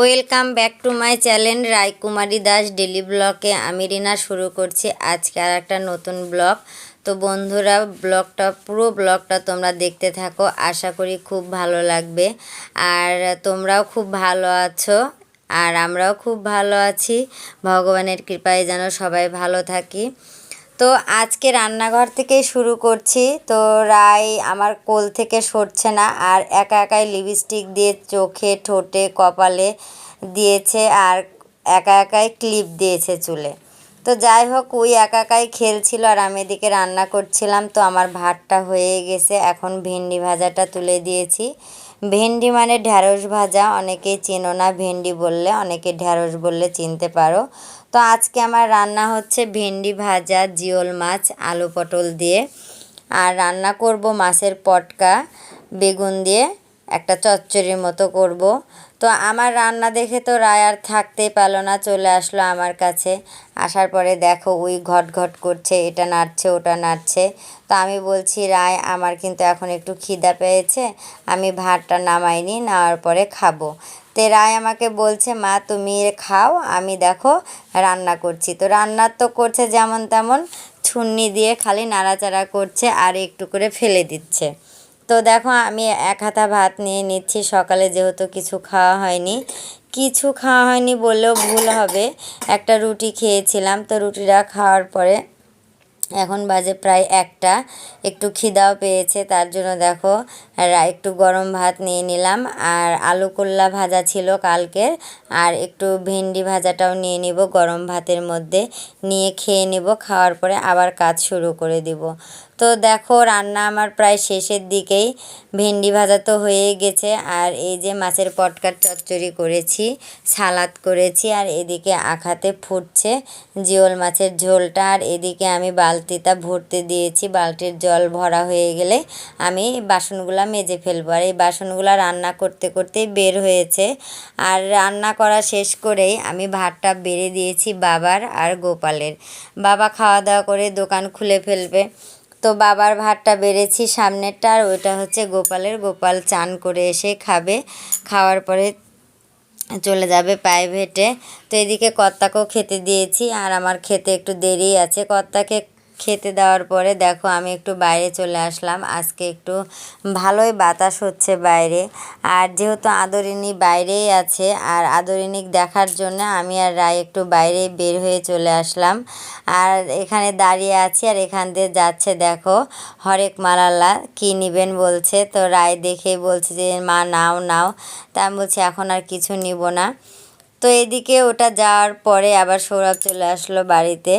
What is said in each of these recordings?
Welcome back to my channel Raikumari Das daily ব্লকে আমি রিনা, শুরু করছি আজকে আর একটা নতুন ব্লগ। তো বন্ধুরা, ব্লগটা, পুরো ব্লগটা তোমরা দেখতে থাকো, আশা করি খুব ভালো লাগবে। আর তোমরাও খুব ভালো আছো, আর আমরাও খুব ভালো আছি। ভগবানের কৃপায় যেন সবাই ভালো থাকি। তো আজকে রান্নাঘর থেকেই শুরু করছি। তো রায় আমার কোল থেকে সরছে না আর একা একাই লিপস্টিক দিয়ে চোখে, ঠোঁটে, কপালে দিয়েছে আর একা একাই ক্লিপ দিয়েছে চুলে। তো যাই হোক ওই একা একাই খেলছিল আর আমি এদিকে রান্না করছিলাম। তো আমার ভাতটা হয়ে গেছে। এখন ভেন্ডি ভাজাটা তুলে দিয়েছি। ভেন্ডি মানে ঢ্যাঁড়স ভাজা। অনেকেই চেনো না ভেন্ডি বললে, অনেকে ঢ্যাঁড়স বললে চিনতে পারো। তো আজকে আমার রান্না হচ্ছে ভেন্ডি ভাজা, জিওল মাছ, আলু পটল দিয়ে। আর রান্না করব মাছের পটকা, বেগুন দিয়ে, একটা চচ্চড়ির মতো করব। তো আমার রান্না দেখে তো রায় আর থাকতেই পারল না, চলে আসলো আমার কাছে। আসার পরে দেখো ওই ঘট ঘট করছে, এটা নাড়ছে, ওটা নাড়ছে। তো আমি বলছি, রায়, আমার কিন্তু এখন একটু খিদা পেয়েছে, আমি ভাতটা নামাইনি, নেওয়ার পরে খাব। তে রায় আমাকে বলছে, মা, তুমি খাও, আমি দেখো, রান্না করছি। তো রান্না তো করছে যেমন তেমন, ছুন্নি দিয়ে খালি নাড়াচাড়া করছে আর একটু করে ফেলে দিচ্ছে। তো দেখো, আমি এক হাতা ভাত নিয়ে নিচ্ছি, সকালে যেহেতু কিছু খাওয়া হয়নি। কিছু খাওয়া হয়নি বললেও ভুল হবে। একটা রুটি খেয়েছিলাম, তো রুটিটা খাওয়ার পরে এখন বাজে প্রায় একটা। একটু খিদাও পেয়েছে, তার জন্য দেখো একটু গরম ভাত নিয়ে নিলাম। আর আলু কোল্লা ভাজা ছিল কালকের আর একটু ভেন্ডি ভাজাটাও নিয়ে নিব গরম ভাতের মধ্যে। নিয়ে খেয়ে নেব, খাওয়ার পরে আবার কাজ শুরু করে দিব। তো দেখো, রান্না আমার প্রায় শেষের দিকেই। ভেন্ডি ভাজা তো হয়ে গেছে। আর এই যে মাছের পটকার চচ্চড়ি করেছি, সালাদ করেছি, আর এদিকে আখাতে ফুটছে জিওল মাছের ঝোলটা। আর এদিকে আমি বালতিটা ভরতে দিয়েছি। বালতির জল ভরা হয়ে গেলে আমি বাসনগুলো মেজে ফেলব। আর এই বাসনগুলো রান্না করতে করতেই বের হয়েছে। আর রান্না করা শেষ করেই আমি ভাতটা বেড়ে দিয়েছি বাবার আর গোপালের। বাবা খাওয়া দাওয়া করে দোকান খুলে ফেলবে। তো বাবার ভাতটা বেড়েছি সামনেরটা আর ওইটা হচ্ছে গোপালের। গোপাল চান করে এসে খাবে। খাওয়ার পরে চলে যাবে প্রাইভেটে তো এদিকে কর্তাকেও খেতে দিয়েছি আর আমার খেতে একটু দেরি আছে। কর্তাকে খেতে দেওয়ার পরে দেখো আমি একটু বাইরে চলে আসলাম। আজকে একটু ভালোই বাতাস হচ্ছে বাইরে। আর যেহেতু আদরিনী বাইরেই আছে, আর আদরিনী দেখার জন্য আমি আর রায় একটু বাইরে বের হয়ে চলে আসলাম। আর এখানে দাঁড়িয়ে আছি আর এখান দিয়ে যাচ্ছে দেখো হরেক মালালা, কী নিবেন বলছে। তো রায় দেখেই বলছে যে, মা, নাও নাও। তা আমি বলছি, এখন আর কিছু নিব না। তো এদিকে ওটা যাওয়ার পরে আবার সৌরভ চলে আসলো বাড়িতে।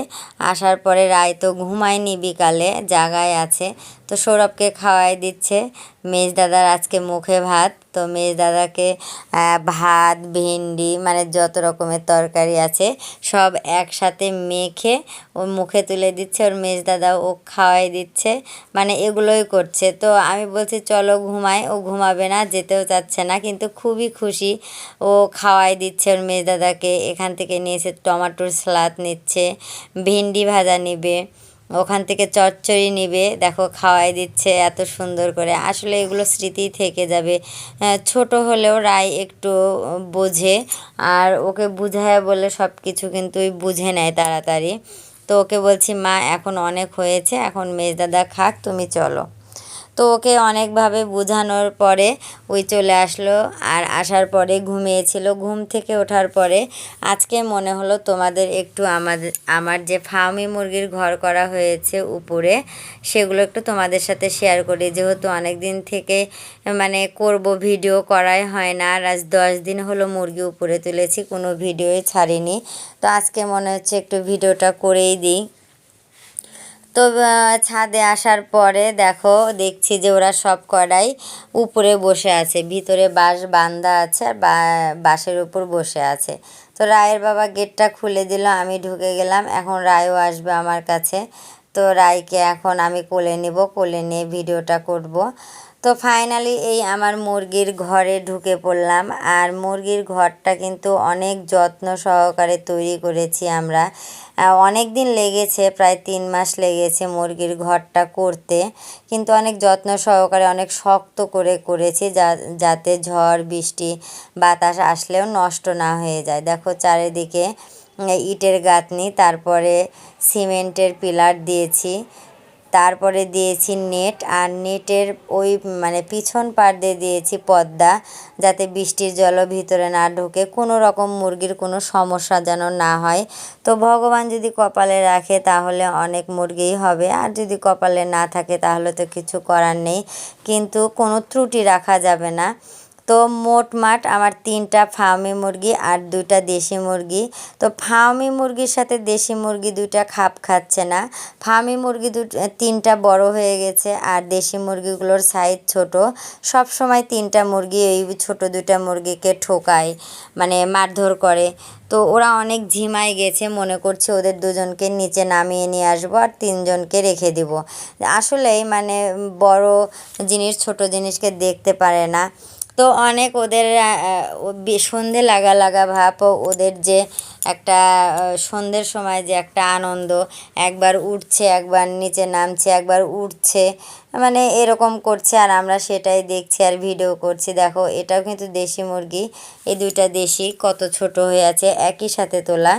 আসার পরে রায় তো ঘুমায়নি বিকালে, জাগায় আছে। তো সৌরভকে খাওয়াই দিচ্ছে। মেজ দাদার আজকে মুখে ভাত, তো মেজ দাদাকে ভাত, ভেন্ডি মানে যত রকমের তরকারি আছে, সব একসাথে মেখে ও মুখে তুলে দিচ্ছে, ওর মেজ দাদা ও খাওয়াই দিচ্ছে মানে এগুলোই করছে। তো আমি বলছি, চলো ঘুমায় ও ঘুমাবে না, যেতেও চাচ্ছে না, কিন্তু খুবই খুশি ও খাওয়াই দিচ্ছে ওর মেজ দাদাকে। এখান থেকে নিয়েছে টমাটোর স্যালাদ নিচ্ছে, ভেন্ডি ভাজা নিবে। ওখান থেকে চচ্চড়ি নিবে। দেখো, খাওয়াই দিচ্ছে এত সুন্দর করে। আসলে এগুলো স্মৃতি থেকে যাবে। ছোট হলেও রায় একটু বোঝে আর ওকে বুঝায় বলে সব কিছু কিন্তু বুঝে নেয় তাড়াতাড়ি। তো ওকে বলছি, মা, এখন অনেক হয়েছে। এখন মেজদাদা খাক, তুমি চলো। তো ওকে অনেকভাবে বোঝানোর পরে ওই চলে আসলো। আর আসার পরে ঘুমিয়েছিল। ঘুম থেকে ওঠার পরে আজকে মনে হলো তোমাদের একটু আমাদের আমার যে ফার্মি মুরগির ঘর করা হয়েছে উপরে, সেগুলো একটু তোমাদের সাথে শেয়ার করি। যেহেতু অনেক দিন থেকে মানে করব ভিডিও করাই হয় না। আর আজ দশ দিন হলো মুরগি উপরে তুলেছি, কোনো ভিডিওই ছাড়িনি। তো আজকে মনে হচ্ছে একটু ভিডিওটা করেই দিই। তো ছাদে আসার পরে দেখো, দেখছি যে ওরা সব কড়াই উপরে বসে আছে, ভিতরে বাঁশ বান্ধা আছে আর বাঁশের উপর বসে আছে। তো রায়ের বাবা গেটটা খুলে দিল, আমি ঢুকে গেলাম, এখন রায়ও আসবে আমার কাছে। তো রায়কে এখন আমি কোলে নেব, কোলে নিয়ে ভিডিওটা করব। তো ফাইনালি এই আমার মুরগির ঘরে ঢুকে পড়লাম। আর মুরগির ঘরটা কিন্তু অনেক যত্ন সহকারে তৈরি করেছি আমরা। অনেক দিন লেগেছে, প্রায় তিন মাস লেগেছে মুরগির ঘরটা করতে। কিন্তু অনেক যত্ন সহকারে, অনেক শক্ত করে করেছি যা, যাতে ঝড়, বৃষ্টি, বাতাস আসলেও নষ্ট না হয়ে যায়। দেখো চারিদিকে ইটের গাঁথনি, তারপরে সিমেন্টের পিলার দিয়েছি। তারপরে দিয়েছি নেট, আর নেটের ওই মানে পিছন পার দিয়ে দিয়েছি পদ্মা, যাতে বৃষ্টির জলও ভিতরে না ঢোকে, কোনো রকম মুরগির কোনো সমস্যা যেন না হয়। তো ভগবান যদি কপালে রাখে তাহলে অনেক মুরগিই হবে, আর যদি কপালে না থাকে তাহলে তো কিছু করার নেই, কিন্তু কোনো ত্রুটি রাখা যাবে না। তো মোটমাট আমার তিনটা ফার্মি মুরগি আর দুইটা দেশি মুরগি। তো ফার্মি মুরগির সাথে দেশি মুরগি দুইটা খাপ খাচ্ছে না। ফার্মি মুরগি দু তিনটা বড় হয়ে গেছে আর দেশি মুরগিগুলোর সাইজ ছোট। সব সময় তিনটা মুরগি এই ছোট দুইটা মুরগিকে ঠোকায় মানে মারধর করে। তো ওরা অনেক ঝিমায় গেছে, মনে করছে ওদের দুজনকে নিচে নামিয়ে নিয়ে আসব আর তিনজনকে রেখে দিব। আসলেই মানে বড় জিনিস, ছোট জিনিসকে দেখতে পারে না। তো অনেক ওদের সন্ধে লাগা লাগা ভাব ওদের যে একটা সন্ধ্যের সময় যে একটা আনন্দ, একবার উঠছে, একবার নিচে নামছে, একবার উঠছে মানে এরকম করছে আর আমরা সেটাই দেখছি আর ভিডিও করছি। দেখো, এটাও কিন্তু দেশি মুরগি, এই দুইটা দেশি কত ছোট হয়ে আছে, একই সাথে তোলা।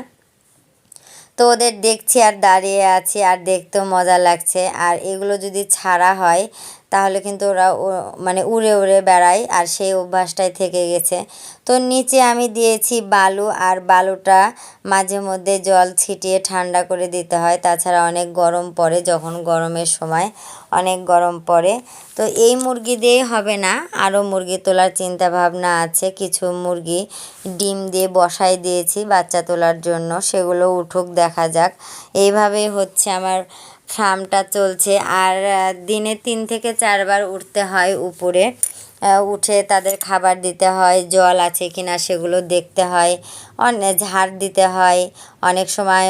তো ওদের দেখছি আর দাঁড়িয়ে আছি আর দেখতেও মজা লাগছে। আর এগুলো যদি ছাড়া হয় তাহলে কিন্তু ওরা মানে উড়ে উড়ে বেড়ায় আর সেই অভ্যাসটাই থেকে গেছে। তো নিচে আমি দিয়েছি বালু আর বালুটা মাঝে মধ্যে জল ছিটিয়ে ঠান্ডা করে দিতে হয়। তাছাড়া অনেক গরম পড়ে যখন গরমের সময়, অনেক গরম পড়ে। তো এই মুরগি দিয়েই হবে না, আরও মুরগি তোলার চিন্তা ভাবনা আছে। কিছু মুরগি ডিম দিয়ে বসাই দিয়েছি বাচ্চা তোলার জন্য, সেগুলো উঠুক, দেখা যাক। এইভাবেই হচ্ছে আমার ফার্মটা চলছে। আর দিনে তিন থেকে চারবার উঠতে হয় উপরে। উঠে তাদের খাবার দিতে হয়, জল আছে কি না সেগুলো দেখতে হয় অনেক ঝাড় দিতে হয়, অনেক সময়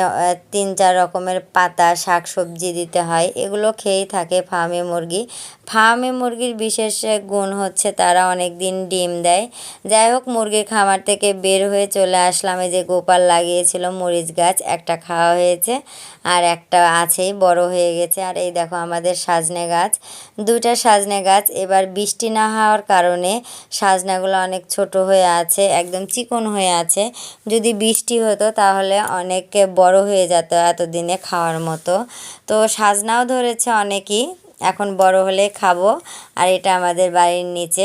তিন চার রকমের পাতা শাক সবজি দিতে হয়, এগুলো খেয়েই থাকে ফার্মি মুরগি। ফার্মি মুরগির বিশেষ গুণ হচ্ছে তারা অনেক দিন ডিম দেয়। যাই হোক, মুরগির খামার থেকে বের হয়ে চলে আসলাম এই যে গোপাল লাগিয়েছিল মরিচ গাছ, একটা খাওয়া হয়েছে আর একটা আছেই, বড় হয়ে গেছে। আর এই দেখো আমাদের সাজনে গাছ, দুইটা সাজনে গাছ, এবার বৃষ্টি না হওয়ার কারণে সাজনাগুলো অনেক ছোট হয়ে আছে, একদম চিকন হয়ে আছে। যদি বৃষ্টি হতো তাহলে অনেক বড় হয়ে যেত এতদিনে খাওয়ার মতো। তো সাজনাও ধরেছে অনেকই, এখন বড় হলে খাব। আর এটা আমাদের বাড়ির নিচে।